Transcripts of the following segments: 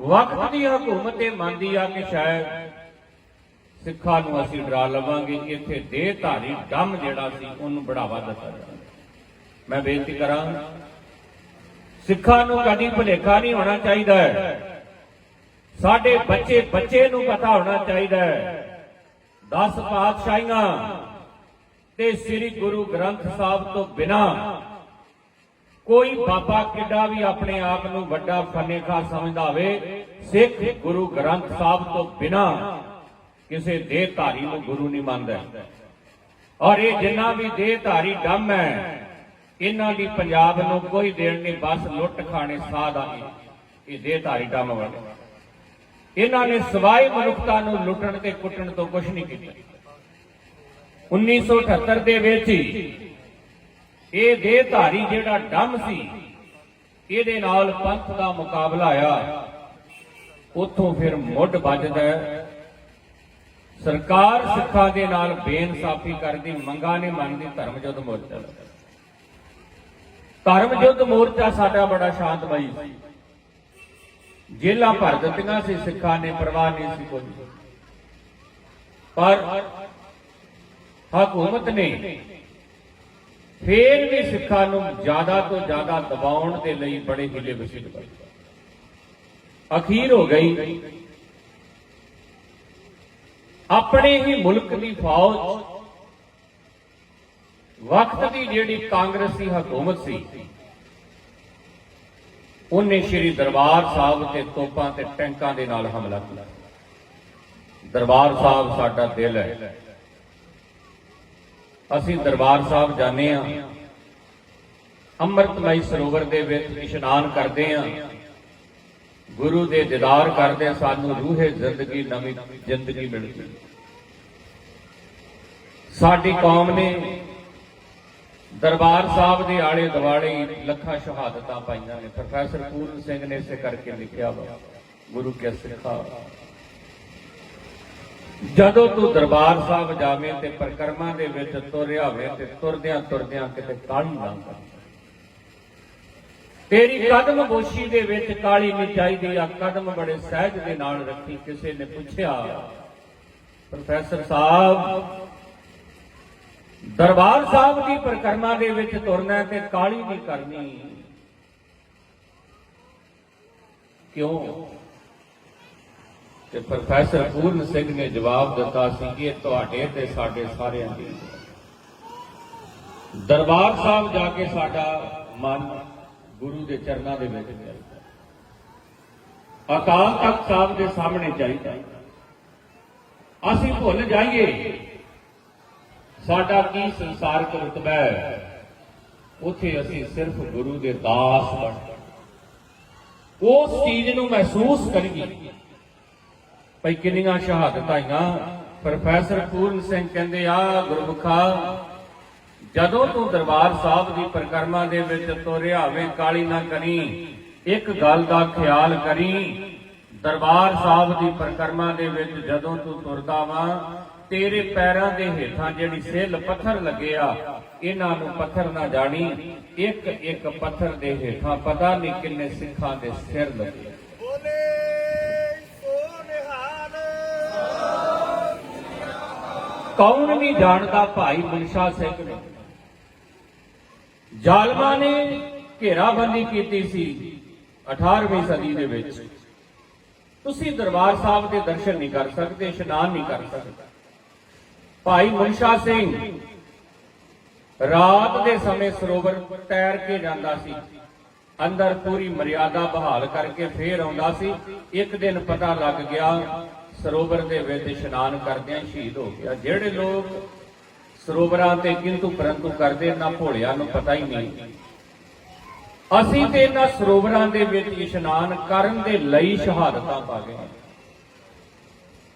ਵਕਤ ਦੀ ਹਕੂਮਤ ਇਹ ਮੰਨਦੀ ਆ ਕਿ ਸ਼ਾਇਦ ਸਿੱਖਾਂ ਨੂੰ ਅਸੀਂ ਡਰਾ ਲਵਾਂਗੇ ਇੱਥੇ ਦੇਹ ਧਾਰੀ ਡੰਮ ਜਿਹੜਾ ਸੀ, ਉਹਨੂੰ ਬੜਾਵਾ ਦਿੱਤਾ ਜਾਵੇ। ਮੈਂ ਬੇਨਤੀ ਕਰਾਂ, ਸਿੱਖਾਂ ਨੂੰ ਕਦੀ ਭੁਲੇਖਾ ਨਹੀਂ ਹੋਣਾ ਚਾਹੀਦਾ ਸਾਡੇ ਬੱਚੇ ਬੱਚੇ ਨੂੰ ਪਤਾ ਹੋਣਾ ਚਾਹੀਦਾ ਹੈ। 10 ਪਾਤਸ਼ਾਹੀਆਂ ਤੇ ਸ੍ਰੀ ਗੁਰੂ ਗ੍ਰੰਥ ਸਾਹਿਬ ਤੋਂ ਬਿਨਾ ਕੋਈ ਬਾਬਾ ਕਿੱਡਾ ਵੀ ਆਪਣੇ ਆਪ ਨੂੰ ਵੱਡਾ ਫਨੇਖਾ ਸਮਝਦਾ ਹੋਵੇ, ਸਿੱਖ ਗੁਰੂ ਗ੍ਰੰਥ ਸਾਹਿਬ ਤੋਂ ਬਿਨਾ ਕਿਸੇ ਦੇਹ ਧਾਰੀ ਨੂੰ ਗੁਰੂ ਨਹੀਂ ਮੰਨਦਾ। ਔਰ ਇਹ ਜਿੰਨਾ ਵੀ ਦੇਹ ਧਾਰੀ ਡੰਮ ਹੈ, ਇਹਨਾਂ ਦੀ ਪੰਜਾਬ ਨੂੰ ਕੋਈ ਦੇਣ ਨਹੀਂ, ਬਸ ਲੁੱਟ ਖਾਣੇ ਸਾਧ ਆ ਇਹ ਦੇਹ ਧਾਰੀ ਡੰਮ ਵਾਲੇ। ਇਹਨਾਂ ਨੇ ਸਵਾਈ ਮਨੁੱਖਤਾ ਨੂੰ ਲੁੱਟਣ ਤੇ ਕੁੱਟਣ ਤੋਂ ਕੁਝ ਨਹੀਂ ਕੀਤਾ। 1978 ਦੇ ਵਿੱਚ ਹੀ ਇਹ ਦੇਹਧਾਰੀ ਜਿਹੜਾ ਡੰਮ ਸੀ, ਇਹਦੇ ਨਾਲ ਪੰਥ ਦਾ ਮੁਕਾਬਲਾ ਆਇਆ। ਉੱਥੋਂ ਫਿਰ ਮੁੱਢ ਵੱਜਦਾ ਸਰਕਾਰ ਸਿੱਖਾਂ ਦੇ ਨਾਲ ਬੇਇਨਸਾਫੀ ਕਰਦੀ, ਮੰਗਾ ਨਹੀਂ ਮੰਨਦੀ, ਧਰਮ ਯੁੱਧ ਮੋਰਚਾ। ਧਰਮ ਯੁੱਧ ਮੋਰਚਾ ਸਾਡਾ ਬੜਾ ਸ਼ਾਂਤਮਈ ਸੀ। ਜੇਲਾਂ ਭਰ ਦਿੱਤੀਆਂ ਸੀ, ਸਿੱਖਾਂ ਨੇ ਪਰਵਾਹ ਨਹੀਂ ਸੀ ਕੋਈ। ਪਰ ਹਕੂਮਤ ਨੇ ਫੇਰ ਵੀ ਸਿੱਖਾਂ ਨੂੰ ਜ਼ਿਆਦਾ ਤੋਂ ਜ਼ਿਆਦਾ ਦਬਾਉਣ ਦੇ ਲਈ ਬੜੇ ਹਿੱਲੇ ਵਸੀਲ ਕੀਤੇ ਅਖੀਰ ਹੋ ਗਈ। ਆਪਣੇ ਹੀ ਮੁਲਕ ਦੀ ਫੌਜ। ਵਕਤ ਦੀ ਜਿਹੜੀ ਕਾਂਗਰਸੀ ਹਕੂਮਤ ਸੀ, ਉਹਨੇ ਸ਼੍ਰੀ ਦਰਬਾਰ ਸਾਹਿਬ ਤੇ ਤੋਪਾਂ ਤੇ ਟੈਂਕਾਂ ਦੇ ਨਾਲ ਹਮਲਾ ਕੀਤਾ। ਦਰਬਾਰ ਸਾਹਿਬ ਸਾਡਾ ਦਿਲ ਹੈ। ਅਸੀਂ ਦਰਬਾਰ ਸਾਹਿਬ ਜਾਂਦੇ ਹਾਂ। ਅੰਮ੍ਰਿਤਮਈ ਸਰੋਵਰ ਦੇ ਵਿੱਚ ਇਸ਼ਨਾਨ ਕਰਦੇ ਹਾਂ। ਗੁਰੂ ਦੇ ਦੀਦਾਰ ਕਰਦੇ ਹਾਂ, ਸਾਨੂੰ ਰੂਹੇ ਜ਼ਿੰਦਗੀ, ਨਵੀਂ ਜ਼ਿੰਦਗੀ ਮਿਲਦੀ। ਸਾਡੀ ਕੌਮ ਨੇ ਦਰਬਾਰ ਸਾਹਿਬ ਦੇ ਆਲੇ ਦੁਆਲੇ ਲੱਖਾਂ ਸ਼ਹਾਦਤਾਂ ਪਾਈਆਂ ਨੇ। ਪ੍ਰੋਫੈਸਰ ਪੂਰਨ ਸਿੰਘ ਨੇ ਇਸੇ ਕਰਕੇ ਲਿਖਿਆ ਵਾ, ਗੁਰੂ ਕੇ ਸਿੱਖਾ। ਜਦੋਂ ਤੂੰ ਦਰਬਾਰ ਸਾਹਿਬ ਜਾਵੇਂ ਤੇ ਪਰਕਰਮਾਂ ਦੇ ਵਿੱਚ ਤੁਰਿਆ ਹੋਵੇ ਤੇ ਤੁਰਦਿਆਂ ਤੁਰਦਿਆਂ ਕਿਤੇ ਕਾਲੀ ਨਾ ਕਰ ਤੇਰੀ ਕਦਮ ਬੋਸ਼ੀ ਦੇ ਵਿੱਚ ਕਾਲੀ ਨਹੀਂ ਚਾਹੀਦੀ ਆ ਕਦਮ ਬੜੇ ਸਹਿਜ ਦੇ ਨਾਲ ਰੱਖੀ, ਕਿਸੇ ਨੇ ਪੁੱਛਿਆ, ਪ੍ਰੋਫੈਸਰ ਸਾਹਿਬ, ਦਰਬਾਰ ਸਾਹਿਬ ਦੀ ਪਰਕਰਮਾ ਦੇ ਵਿੱਚ ਤੁਰਨਾ ਤੇ ਕਾਲੀ ਨਹੀਂ ਕਰਨੀ। ਕਿਉਂ? ਤੇ ਪ੍ਰੋਫੈਸਰ ਪੂਰਨ ਸਿੰਘ ਨੇ ਜਵਾਬ ਦਿੱਤਾ ਸੀ ਕਿ ਇਹ ਤੁਹਾਡੇ ਤੇ ਸਾਡੇ ਸਾਰਿਆਂ ਦੀ ਦਰਬਾਰ ਸਾਹਿਬ ਜਾ ਕੇ ਸਾਡਾ ਮਨ ਗੁਰੂ ਦੇ ਚਰਨਾਂ ਦੇ ਵਿੱਚ ਚਾਹੀਦਾ ਅਕਾਲ ਤਖਤ ਸਾਹਿਬ ਦੇ ਸਾਹਮਣੇ ਚਾਹੀਦਾ ਅਸੀਂ ਭੁੱਲ ਜਾਈਏ, ਸਾਡਾ ਕੀ ਸੰਸਾਰਕ ਰਤਬਾ ਹੈ? ਉਥੇ ਅਸੀਂ ਸਿਰਫ ਗੁਰੂ ਦੇ ਦਾਸ ਬਣ ਉਸ ਚੀਜ਼ ਨੂੰ ਮਹਿਸੂਸ ਕਰੀਏ। ਭਈ ਕਿੰਨੀਆਂ ਸ਼ਹਾਦਤਾਂ ਆਈਆਂ। ਪ੍ਰੋਫੈਸਰ ਪੂਰਨ ਸਿੰਘ ਕਹਿੰਦੇ ਆ ਗੁਰਮੁਖਾ, ਜਦੋਂ ਤੂੰ ਦਰਬਾਰ ਸਾਹਿਬ ਦੀ ਪਰਿਕਰਮਾ ਦੇ ਵਿੱਚ ਤੁਰਿਆਵੇਂ ਕਾਲੀ ਨਾ ਕਰੀ, ਇੱਕ ਗੱਲ ਦਾ ਖਿਆਲ ਕਰੀ, ਦਰਬਾਰ ਸਾਹਿਬ ਦੀ ਪਰਿਕਰਮਾ ਦੇ ਵਿੱਚ ਜਦੋਂ ਤੂੰ ਤੁਰਦਾ ਵਾਂ, ਤੇਰੇ ਪੈਰਾਂ ਦੇ ਹੇਠਾਂ ਜਿਹੜੀ ਸਿੱਲ ਪੱਥਰ ਲੱਗੇ ਆ ਇਹਨਾਂ ਨੂੰ ਪੱਥਰ ਨਾ ਜਾਣੀ ਇੱਕ ਇੱਕ ਪੱਥਰ ਦੇ ਹੇਠਾਂ ਪਤਾ ਨਹੀਂ ਕਿੰਨੇ ਸਿੱਖਾਂ ਦੇ ਸਿਰ ਲੱਗੇ। ਕੌਣ ਨਹੀਂ ਜਾਣਦਾ ਭਾਈ ਮਨਸ਼ਾ ਸਿੰਘ ਨੂੰ? ਜ਼ਾਲਮਾਂ ਨੇ ਘੇਰਾਬੰਦੀ ਕੀਤੀ ਸੀ 18ਵੀਂ ਸਦੀ ਦੇ ਵਿੱਚ। ਤੁਸੀਂ ਦਰਬਾਰ ਸਾਹਿਬ ਦੇ ਦਰਸ਼ਨ ਨਹੀਂ ਕਰ ਸਕਦੇ, ਇਸ਼ਨਾਨ ਨਹੀਂ ਕਰ ਸਕਦੇ। ਭਾਈ ਮਨਸ਼ਾ ਸਿੰਘ ਰਾਤ ਦੇ ਸਮੇਂ ਸਰੋਵਰ ਤੈਰ ਕੇ ਜਾਂਦਾ ਸੀ। ਅੰਦਰ ਪੂਰੀ ਮਰਿਆਦਾ ਬਹਾਲ ਕਰਕੇ ਫੇਰ ਆਉਂਦਾ ਸੀ। ਇੱਕ ਦਿਨ ਪਤਾ ਲੱਗ ਗਿਆ ਸਰੋਵਰ ਦੇ ਵਿੱਚ ਇਸ਼ਨਾਨ ਕਰਦਿਆਂ ਸ਼ਹੀਦ ਹੋ ਗਿਆ। ਜਿਹੜੇ ਲੋਕ ਸਰੋਵਰਾਂ ਤੇ ਕਿੰਤੂ ਪਰੰਤੂ ਕਰਦੇ ਨਾ ਭੋਲਿਆਂ ਨੂੰ ਪਤਾ ਹੀ ਨਹੀਂ। ਅਸੀਂ ਤੇ ਇਹਨਾਂ ਸਰੋਵਰਾਂ ਦੇ ਵਿੱਚ ਇਸ਼ਨਾਨ ਕਰਨ ਦੇ ਲਈ ਸ਼ਹਾਦਤਾਂ ਪਾ ਗਏ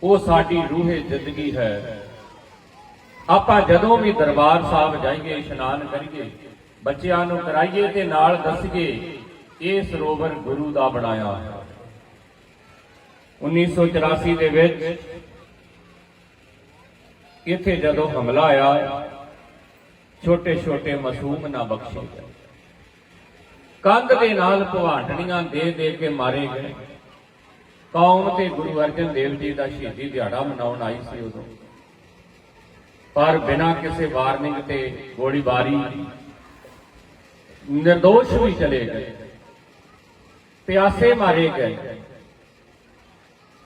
ਉਹ ਸਾਡੀ ਰੂਹੇ ਜ਼ਿੰਦਗੀ ਹੈ। ਆਪਾਂ ਜਦੋਂ ਵੀ ਦਰਬਾਰ ਸਾਹਿਬ ਜਾਈਏ, ਇਸ਼ਨਾਨ ਕਰੀਏ, ਬੱਚਿਆਂ ਨੂੰ ਕਰਾਈਏ ਤੇ ਨਾਲ ਦੱਸੀਏ, ਇਹ ਸਰੋਵਰ ਗੁਰੂ ਦਾ ਬਣਾਇਆ ਹੈ। 1984 ਦੇ ਵਿੱਚ ਇੱਥੇ ਜਦੋਂ ਹਮਲਾ ਆਇਆ ਛੋਟੇ ਛੋਟੇ ਮਾਸੂਮ ਨਾ ਬਖਸ਼ੇ ਗਏ। ਕੰਧ ਦੇ ਨਾਲ ਭਵਾਂਟਣੀਆਂ ਦੇ ਦੇ ਕੇ ਮਾਰੇ ਗਏ। ਕੌਮ ਤੇ ਗੁਰੂ ਅਰਜਨ ਦੇਵ ਜੀ ਦਾ ਸ਼ਹੀਦੀ ਦਿਹਾੜਾ ਮਨਾਉਣ ਆਈ ਸੀ ਉਦੋਂ। ਪਰ ਬਿਨਾਂ ਕਿਸੇ ਵਾਰਨਿੰਗ ਤੇ ਗੋਲੀਬਾਰੀ, ਨਿਰਦੋਸ਼ ਵੀ ਚਲੇ ਗਏ। ਪਿਆਸੇ ਮਾਰੇ ਗਏ।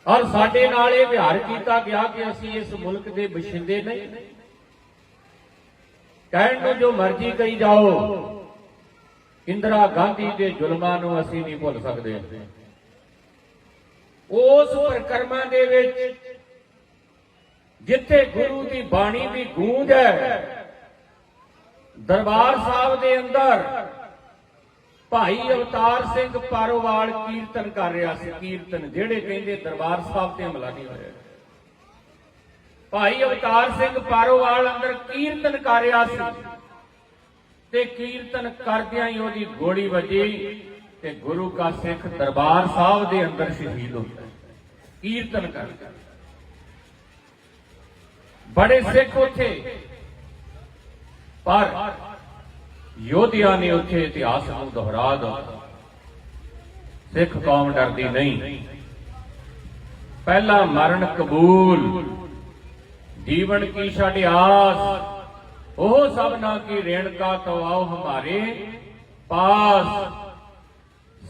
ਔਰ ਸਾਡੇ ਨਾਲ ਇਹ ਵਿਹਾਰ ਕੀਤਾ ਗਿਆ ਕਿ ਅਸੀਂ ਇਸ ਮੁਲਕ ਦੇ ਬਸ਼ਿੰਦੇ ਨਹੀਂ। ਕਹਿਣ ਨੂੰ ਜੋ ਮਰਜ਼ੀ ਕਹੀ ਜਾਓ, ਇੰਦਰਾ ਗਾਂਧੀ ਦੇ ਜ਼ੁਲਮਾਂ ਨੂੰ ਅਸੀਂ ਨਹੀਂ ਭੁੱਲ ਸਕਦੇ। ਉਸ ਪ੍ਰਕਰਮਾਂ ਦੇ ਵਿੱਚ ਜਿੱਥੇ ਗੁਰੂ ਦੀ ਬਾਣੀ ਦੀ ਗੂੰਜ ਹੈ, ਦਰਬਾਰ ਸਾਹਿਬ ਦੇ ਅੰਦਰ ਭਾਈ ਅਵਤਾਰ ਸਿੰਘ ਪਾਰੋਵਾਲ ਕੀਰਤਨ ਕਰ ਰਿਹਾ ਸੀ, ਕੀਰਤਨ, ਜਿਹੜੇ ਕਹਿੰਦੇ ਦਰਬਾਰ ਸਾਹਿਬ ਤੇ ਹਮਲਾ ਨਹੀਂ ਹੋਇਆ। ਭਾਈ ਅਵਤਾਰ ਸਿੰਘ ਪਾਰੋਵਾਲ ਅੰਦਰ ਕੀਰਤਨ ਕਰ ਰਿਹਾ ਸੀ ਤੇ ਕੀਰਤਨ ਕਰਦਿਆਂ ਹੀ ਉਹਦੀ ਗੋਲੀ ਵੱਜੀ ਤੇ ਗੁਰੂ ਕਾ ਸਿੱਖ ਦਰਬਾਰ ਸਾਹਿਬ ਦੇ ਅੰਦਰ ਸ਼ਹੀਦ ਹੋ ਗਿਆ। ਕੀਰਤਨ ਕਰਦਾ ਬੜੇ ਸਿੱਖ ਉੱਥੇ। ਪਰ ਯੋਧਿਆਂ ਨੇ ਉੱਥੇ ਇਤਿਹਾਸ ਨੂੰ ਦੁਹਰਾ ਦਿੱਤਾ। ਸਿੱਖ ਕੌਮ ਡਰਦੀ ਨਹੀਂ। ਪਹਿਲਾ ਮਰਨ ਕਬੂਲ। ਜੀਵਨ ਕੀ ਛੱਡ ਆਸ। ਉਹ ਸਭਨਾ ਕੀ ਰੇਣਕਾ ਤੋਂ ਆਓ ਹਮਾਰੇ ਪਾਸ।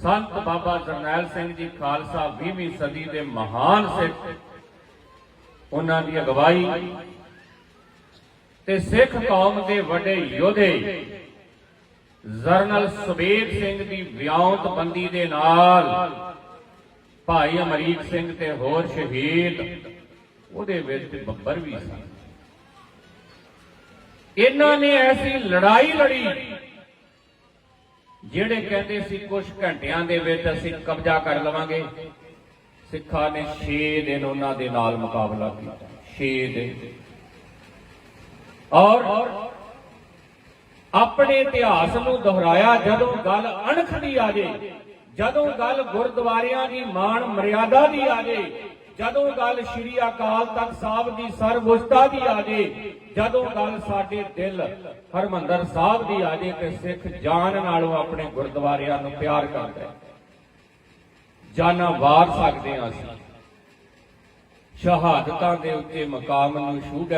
ਸੰਤ ਬਾਬਾ ਜਰਨੈਲ ਸਿੰਘ ਜੀ ਖਾਲਸਾ 20ਵੀਂ ਸਦੀ ਦੇ ਮਹਾਨ ਸਿੱਖ। ਉਹਨਾਂ ਦੀ ਅਗਵਾਈ। ਤੇ ਸਿੱਖ ਕੌਮ ਦੇ ਵੱਡੇ ਯੋਧੇ ਜਰਨਲ ਸੁਬੇਦ ਸਿੰਘ ਦੀ ਵਿਉਂਤਬੰਦੀ ਦੇ ਨਾਲ ਭਾਈ ਅਮਰੀਕ ਸਿੰਘ ਤੇ ਹੋਰ ਸ਼ਹੀਦ, ਉਹਦੇ ਵਿੱਚ ਬੱਬਰ ਵੀ ਸੀ। ਇਹਨਾਂ ਨੇ ਐਸੀ ਲੜਾਈ ਲੜੀ, ਜਿਹੜੇ ਕਹਿੰਦੇ ਸੀ ਕੁਝ ਘੰਟਿਆਂ ਦੇ ਵਿੱਚ ਅਸੀਂ ਕਬਜ਼ਾ ਕਰ ਲਵਾਂਗੇ। ਸਿੱਖਾਂ ਨੇ 6 ਦਿਨ ਉਹਨਾਂ ਦੇ ਨਾਲ ਮੁਕਾਬਲਾ ਕੀਤਾ 6 ਦਿਨ। ਔਰ ਆਪਣੇ ਇਤਿਹਾਸ ਨੂੰ ਦੁਹਰਾਇਆ ਜਦੋਂ ਗੱਲ ਅਣਖ ਦੀ ਆ ਜੇ, ਜਦੋਂ ਗੱਲ ਗੁਰਦੁਆਰਿਆਂ ਦੀ ਮਾਣ ਮਰਿਆਦਾ ਦੀ ਆ ਜੇ, ਜਦੋਂ ਗੱਲ ਸ਼੍ਰੀ ਅਕਾਲ ਤਖਤ ਸਾਹਿਬ ਦੀ ਸਰਵਉੱਚਤਾ ਦੀ ਆ ਜੇ, ਜਦੋਂ ਗੱਲ ਸਾਡੇ ਦਿਲ ਹਰਮੰਦਰ ਸਾਹਿਬ ਦੀ ਆ ਜੇ ਤੇ ਸਿੱਖ ਜਾਨ ਨਾਲੋਂ ਆਪਣੇ ਗੁਰਦੁਆਰਿਆਂ ਨੂੰ ਪਿਆਰ ਕਰਦੇ। ਜਾਨਾਂ ਵਾਰ ਸਕਦੇ ਹਾਂ ਅਸੀਂ। ਸ਼ਹਾਦਤਾਂ ਦੇ ਉੱਤੇ ਮਕਾਮ ਨੂੰ ਛੂਟ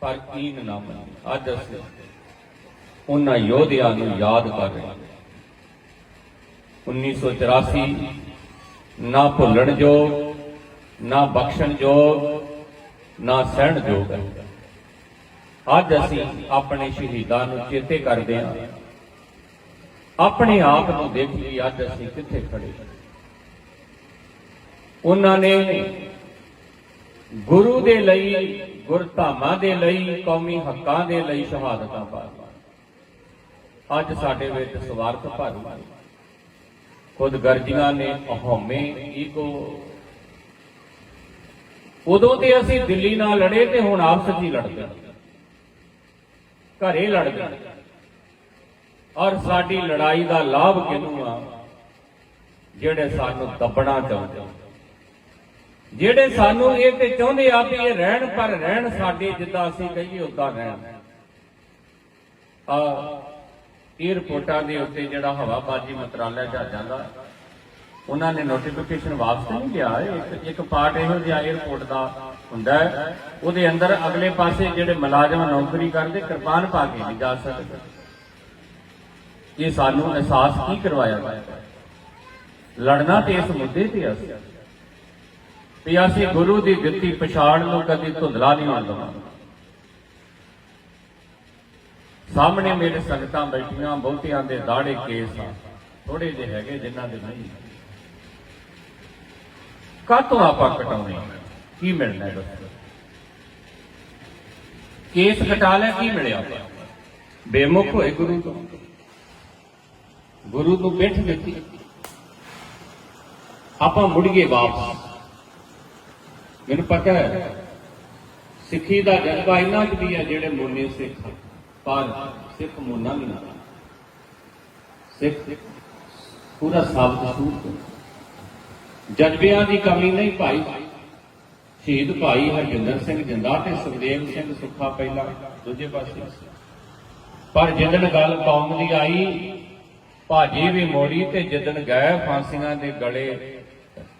ਪਰ ਕੀਨ ਨਾ ਮੰਨੇ। ਅੱਜ ਅਸੀਂ ਉਹਨਾਂ ਯੋਧਿਆਂ ਨੂੰ ਯਾਦ ਕਰ ਰਹੇ ਹਾਂ। 1984 ਨਾ ਭੁੱਲਣ ਯੋਗ, ਨਾ ਬਖਸ਼ਣ ਯੋਗ, ਨਾ ਸਹਿਣ ਯੋਗ। ਅੱਜ ਅਸੀਂ ਆਪਣੇ ਸ਼ਹੀਦਾਂ ਨੂੰ ਚੇਤੇ ਕਰਦੇ ਹਾਂ। ਆਪਣੇ ਆਪ ਨੂੰ ਦੇਖੀਏ ਅੱਜ ਅਸੀਂ ਕਿੱਥੇ ਖੜੇ ਉਹਨਾਂ ਨੇ ਗੁਰੂ ਦੇ ਲਈ ਗੁਰਧਾਮਾਂ ਦੇ ਲਈ, ਕੌਮੀ ਹੱਕਾਂ ਦੇ ਲਈ ਸ਼ਹਾਦਤਾਂ ਪਾਈਆਂ ਅੱਜ ਸਾਡੇ ਵਿੱਚ ਸਵਾਰਥ ਭਰ ਹੈ ਖੁਦ ਗਰਜੀਆਂ ਨੇ ਹਉਮੈ ਈਗੋ। ਉਦੋਂ ਤੇ ਅਸੀਂ ਦਿੱਲੀ ਨਾਲ ਲੜੇ ਤੇ ਹੁਣ ਆਪਸ ਵਿੱਚ ਹੀ ਲੜਦੇ ਘਰੇ ਲੜਦੇ ਹਾਂ। ਔਰ ਸਾਡੀ ਲੜਾਈ ਦਾ ਲਾਭ ਕਿਹਨੂੰ ਆ? ਜਿਹੜੇ ਸਾਨੂੰ ਦੱਬਣਾ ਚਾਹੁੰਦੇ ਆ। ਜਿਹੜੇ ਸਾਨੂੰ ਇਹ ਤੇ ਚਾਹੁੰਦੇ ਆ ਵੀ ਇਹ ਰਹਿਣ ਪਰ ਰਹਿਣ ਸਾਡੇ ਜਿੱਦਾਂ ਅਸੀਂ ਕਹੀਏ ਉਦਾਂ ਰਹਿਣ। ਆ ਏਅਰਪੋਰਟਾਂ ਦੇ ਉੱਤੇ ਜਿਹੜਾ ਹਵਾਬਾਜ਼ੀ ਮੰਤਰਾਲਾ ਜਹਾਜ਼ਾਂ ਦਾ ਉਹਨਾਂ ਨੇ ਨੋਟੀਫਿਕੇਸ਼ਨ ਵਾਪਸ ਨਹੀਂ ਲਿਆ। ਇੱਕ ਇੱਕ ਪਾਰਟ ਇਹੋ ਜਿਹਾ ਏਅਰਪੋਰਟ ਦਾ ਹੁੰਦਾ ਉਹਦੇ ਅੰਦਰ ਅਗਲੇ ਪਾਸੇ ਜਿਹੜੇ ਮੁਲਾਜ਼ਮ ਨੌਕਰੀ ਕਰਦੇ ਕਿਰਪਾਨ ਪਾ ਕੇ ਨਹੀਂ ਜਾ ਸਕਦੇ। ਇਹ ਸਾਨੂੰ ਅਹਿਸਾਸ ਕੀ ਕਰਵਾਇਆ ਗਿਆ? ਲੜਨਾ ਤੇ ਇਸ ਮੁੱਦੇ ਤੇ ਅਸੀਂ। ਵੀ ਅਸੀਂ ਗੁਰੂ ਦੀ ਦਿੱਤੀ ਪਛਾਣ ਨੂੰ ਕਦੀ ਧੁੰਦਲਾ ਨਹੀਂ ਹੋਣ ਦੇਵਾਂਗੇ ਸਾਹਮਣੇ ਮੇਰੇ ਸੰਗਤਾਂ ਬੈਠੀਆਂ, ਬਹੁਤਿਆਂ ਦੇ ਦਾੜੇ ਕੇਸ ਆ। ਥੋੜੇ ਜਿਹੇ ਹੈਗੇ ਜਿਨ੍ਹਾਂ ਦੇ ਨਹੀਂ। ਕਾਤੋਂ ਆਪਾਂ ਕਟਾਉਣੇ ਕੀ ਮਿਲਣਾ ਹੈ ਦੱਸੋ? ਕੇਸ ਕਟਾ ਲਿਆ, ਕੀ ਮਿਲਿਆ ਬੇਮੁਖ ਹੋਏ ਗੁਰੂ ਤੋਂ। ਗੁਰੂ ਨੂੰ ਬਿਠ ਦਿੱਤੀ। ਆਪਾਂ ਮੁੜ ਗਏ ਵਾਪਸ। ਮੈਨੂੰ ਪਤਾ ਹੈ, ਸਿੱਖੀ ਦਾ ਜਜ਼ਬਾ ਇੰਨਾ ਕੁ ਵੀ ਹੈ ਜਿਹੜੇ ਮੁੰਨੇ ਸਿੱਖ ਪਰ ਸਿੱਖ ਮੋਨਾ ਨਹੀਂ ਨਾ ਸਿੱਖ ਪੂਰਾ ਸਾਬਤ ਸੂਤ ਜਜ਼ਬਿਆਂ ਦੀ ਕਮੀ ਨਹੀਂ ਭਾਈ। ਸ਼ਹੀਦ ਭਾਈ ਹਰਜਿੰਦਰ ਸਿੰਘ ਜਿੰਦਾ ਤੇ ਸੁਖਦੇਵ ਸਿੰਘ ਸੁੱਖਾ ਪਹਿਲਾ ਦੂਜੇ ਪਾਸੇ। ਪਰ ਜਿੱਦਣ ਗੱਲ ਕੌਮ ਦੀ ਆਈ, ਭਾਜੀ ਵੀ ਮੋੜੀ ਤੇ ਜਿੱਦਣ ਗਏ ਫਾਂਸੀਆਂ ਦੇ ਗਲੇ,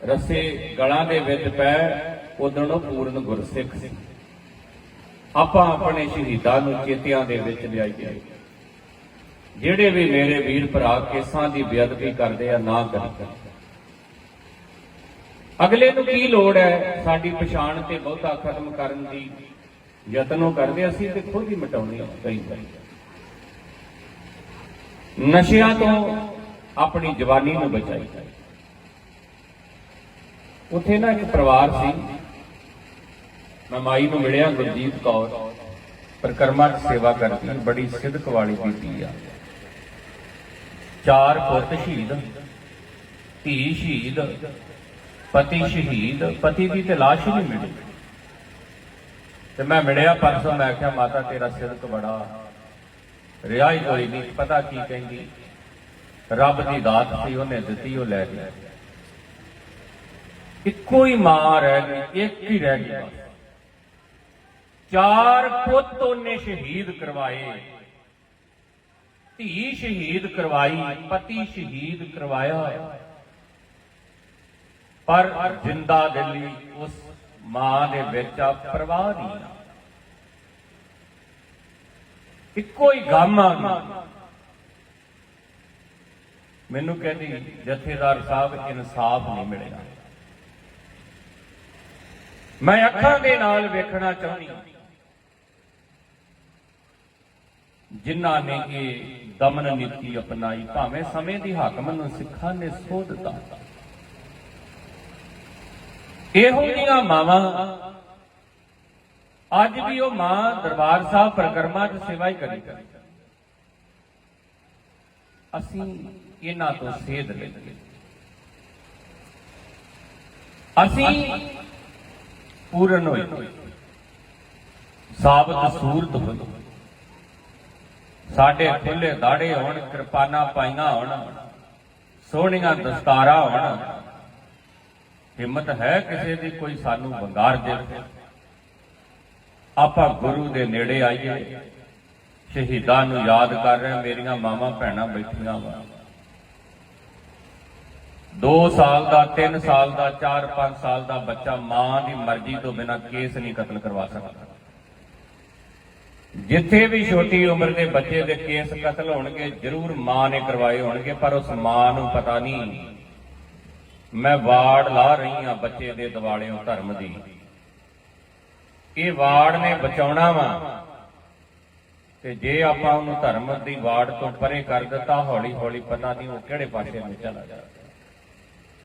ਰੱਸੇ ਗਲਾਂ ਦੇ ਵਿੱਚ ਪੈ ਉਦੋਂ ਉਹ ਪੂਰਨ ਗੁਰਸਿੱਖ ਸੀ। ਆਪਾਂ ਆਪਣੇ ਸ਼ਹੀਦਾਂ ਨੂੰ ਚੇਤਿਆਂ ਦੇ ਵਿੱਚ ਲਿਆਈਏ। ਜਿਹੜੇ ਵੀ ਮੇਰੇ ਵੀਰ ਭਰਾ ਕੇਸਾਂ ਦੀ ਬੇਅਦਬੀ ਕਰਦੇ ਆ, ਨਾ ਕਰਦੇ ਅਗਲੇ ਨੂੰ ਕੀ ਲੋੜ ਹੈ ਸਾਡੀ ਪਛਾਣ ਤੇ ਬਹੁਤਾ ਖਤਮ ਕਰਨ ਦੀ? ਯਤਨੋਂ ਕਰਦੇ ਅਸੀਂ ਤੇ ਖੁਦ ਹੀ ਮਿਟਾਉਣੀ ਕਈ ਵਾਰੀ। ਨਸ਼ਿਆਂ ਤੋਂ ਆਪਣੀ ਜਵਾਨੀ ਨੂੰ ਬਚਾਈ। ਉੱਥੇ ਨਾ ਇੱਕ ਪਰਿਵਾਰ ਸੀ ਮੈਂ ਮਾਈ ਨੂੰ ਮਿਲਿਆ ਗੁਰਜੀਤ ਕੌਰ, ਪ੍ਰਕਰਮਾ ਦੀ ਸੇਵਾ ਕਰਦੀ, ਬੜੀ ਸਿੱਧਕ ਵਾਲੀ ਬੀਬੀ ਆ। ਚਾਰ ਪੁੱਤ ਸ਼ਹੀਦ, ਧੀ ਸ਼ਹੀਦ, ਪਤੀ ਸ਼ਹੀਦ, ਪਤੀ ਦੀ ਤੇ ਲਾਸ਼ ਹੀ ਨਹੀਂ ਮਿਲੀ। ਤੇ ਮੈਂ ਮਿਲਿਆ ਪਰਸੋਂ, ਮੈਂ ਆਖਿਆ ਮਾਤਾ, ਤੇਰਾ ਸਿਦਕ ਬੜਾ ਰਿਹਾ ਕੋਈ ਨਹੀਂ, ਪਤਾ ਕੀ ਕਹਿੰਦੀ? ਰੱਬ ਦੀ ਦਾਤ ਸੀ, ਉਹਨੇ ਦਿੱਤੀ, ਉਹ ਲੈ ਗਿਆ ਇੱਕੋ ਹੀ ਮਾਂ ਰਹਿ ਗਈ, ਇੱਕ ਹੀ ਰਹਿ ਗਈ ਚਾਰ ਪੁੱਤ ਉਹਨੇ ਸ਼ਹੀਦ ਕਰਵਾਏ। ਧੀ ਸ਼ਹੀਦ ਕਰਵਾਈ, ਪਤੀ ਸ਼ਹੀਦ ਕਰਵਾਇਆ। ਪਰ ਜਿੰਦਾ ਦਿੱਲੀ ਉਸ ਮਾਂ ਦੇ ਵਿੱਚ ਆ ਪ੍ਰਵਾਹ ਨਹੀਂ ਇੱਕੋ ਹੀ ਗਮ ਆ ਗਈ। ਮੈਨੂੰ ਕਹਿੰਦੀ, ਜਥੇਦਾਰ ਸਾਹਿਬ, ਇਨਸਾਫ ਨਹੀਂ ਮਿਲੇਗਾ ਮੈਂ ਅੱਖਾਂ ਦੇ ਨਾਲ ਵੇਖਣਾ ਚਾਹੁੰਦੀ ਹਾਂ ਜਿਨ੍ਹਾਂ ਨੇ ਇਹ ਦਮਨ ਨੀਤੀ ਅਪਣਾਈ, ਭਾਵੇਂ ਸਮੇਂ ਦੀ ਹਾਕਮ ਨੂੰ ਸਿੱਖਾਂ ਨੇ ਸੋ ਦਿੱਤਾ। ਇਹੋ ਜਿਹੀਆਂ ਮਾਵਾਂ ਅੱਜ ਵੀ ਉਹ ਮਾਂ ਦਰਬਾਰ ਸਾਹਿਬ ਪ੍ਰਕਰਮਾ ਚ ਸੇਵਾ ਹੀ ਕਰੀ ਕਰੀ ਅਸੀਂ ਇਹਨਾਂ ਤੋਂ ਸੇਧ ਲਈਏ ਅਸੀਂ ਪੂਰਨ ਹੋਏ। ਸਾਬਤ ਸੂਰਤ ਹੋਏ। ਸਾਡੇ ਖੁੱਲੇ ਦਾੜੇ ਹੋਣ, ਕਿਰਪਾਨਾਂ ਪਾਈਆਂ ਹੋਣ, ਸੋਹਣੀਆਂ ਦਸਤਾਰਾਂ ਹੋਣ। ਹਿੰਮਤ ਹੈ ਕਿਸੇ ਦੀ, ਕੋਈ ਸਾਨੂੰ ਵੰਗਾਰ ਦੇ। ਆਪਾਂ ਗੁਰੂ ਦੇ ਨੇੜੇ ਆਈਏ। ਸ਼ਹੀਦਾਂ ਨੂੰ ਯਾਦ ਕਰ ਰਹੇ, ਮੇਰੀਆਂ ਮਾਵਾਂ ਭੈਣਾਂ ਬੈਠੀਆਂ ਵਾ। 2 ਸਾਲ ਦਾ 3 ਸਾਲ ਦਾ 4 5 ਸਾਲ ਦਾ ਬੱਚਾ ਮਾਂ ਦੀ ਮਰਜ਼ੀ ਤੋਂ ਬਿਨਾਂ ਕੇਸ ਨਹੀਂ ਕਤਲ ਕਰਵਾ ਸਕਦਾ। ਜਿੱਥੇ ਵੀ ਛੋਟੀ ਉਮਰ ਦੇ ਬੱਚੇ ਦੇ ਕੇਸ ਕਤਲ ਹੋਣਗੇ, ਜ਼ਰੂਰ ਮਾਂ ਨੇ ਕਰਵਾਏ ਹੋਣਗੇ, ਪਰ ਉਸ ਮਾਂ ਨੂੰ ਪਤਾ ਨਹੀਂ। ਮੈਂ ਵਾੜ ਲਾ ਰਹੀ ਹਾਂ ਬੱਚੇ ਦੇ ਦਿਵਾਲਿਓਂ ਧਰਮ ਦੀ। ਇਹ ਵਾੜ ਨੇ ਬਚਾਉਣਾ ਵਾ। ਤੇ ਜੇ ਆਪਾਂ ਉਹਨੂੰ ਧਰਮ ਦੀ ਵਾੜ ਤੋਂ ਪਰੇ ਕਰ ਦਿੱਤਾ ਹੌਲੀ ਹੌਲੀ ਪਤਾ ਨਹੀਂ ਉਹ ਕਿਹੜੇ ਪਾਸੇ ਨੂੰ ਚਲਾ ਜਾਵੇ।